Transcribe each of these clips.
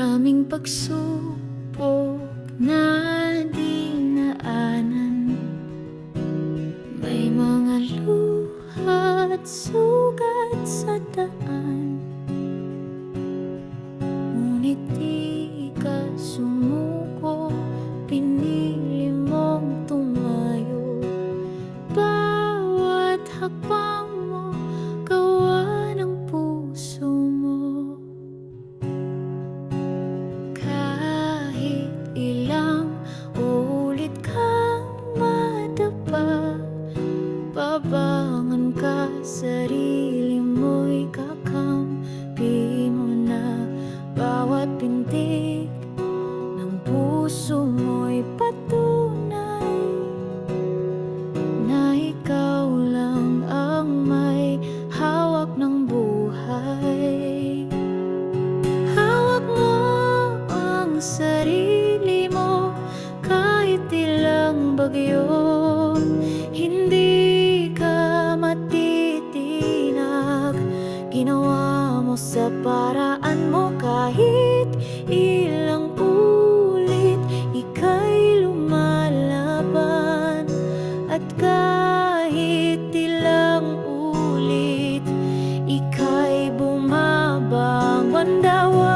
Maraming pagsubok na dinaanan May mga luha at sugat sa daan. Ngunit di ka sumuko Pinili mong tumayo. Bawat hakbang sa paraan mo kahit ilang ulit Ika'y lumalaban. At kahit ilang ulit Ika'y bumabangon daw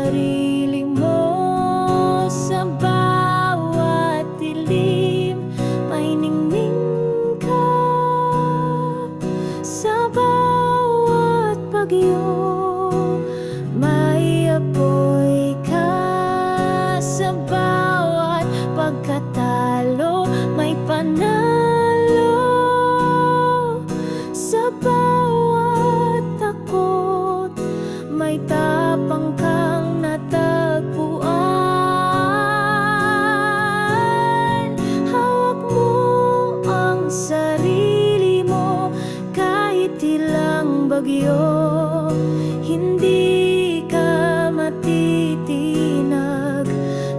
sarili mo sa bawat dilim. May ningning ka sa bawat pagyo. bagyo Hindi ka matitinag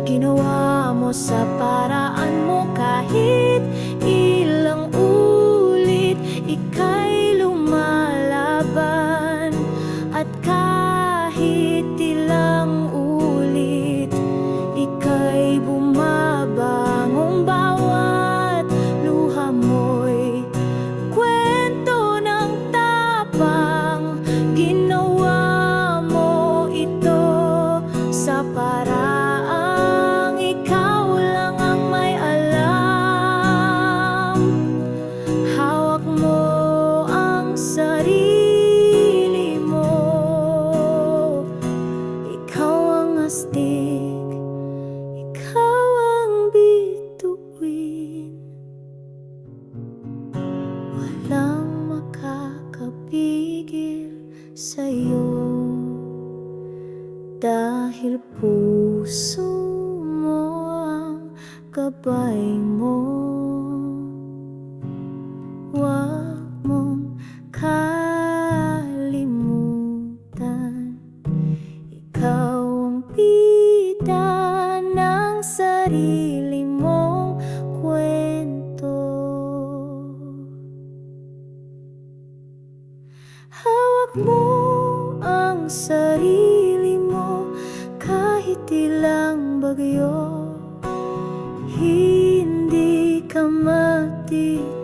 Ginawa mo sa paraan mo kahit puso mo ang gabay mo. Huwag mong kalimutan. Ikaw ang pita ng sarili mong kwento. Hawak mo ang sarili tilang bagyo Hindi ka matitigil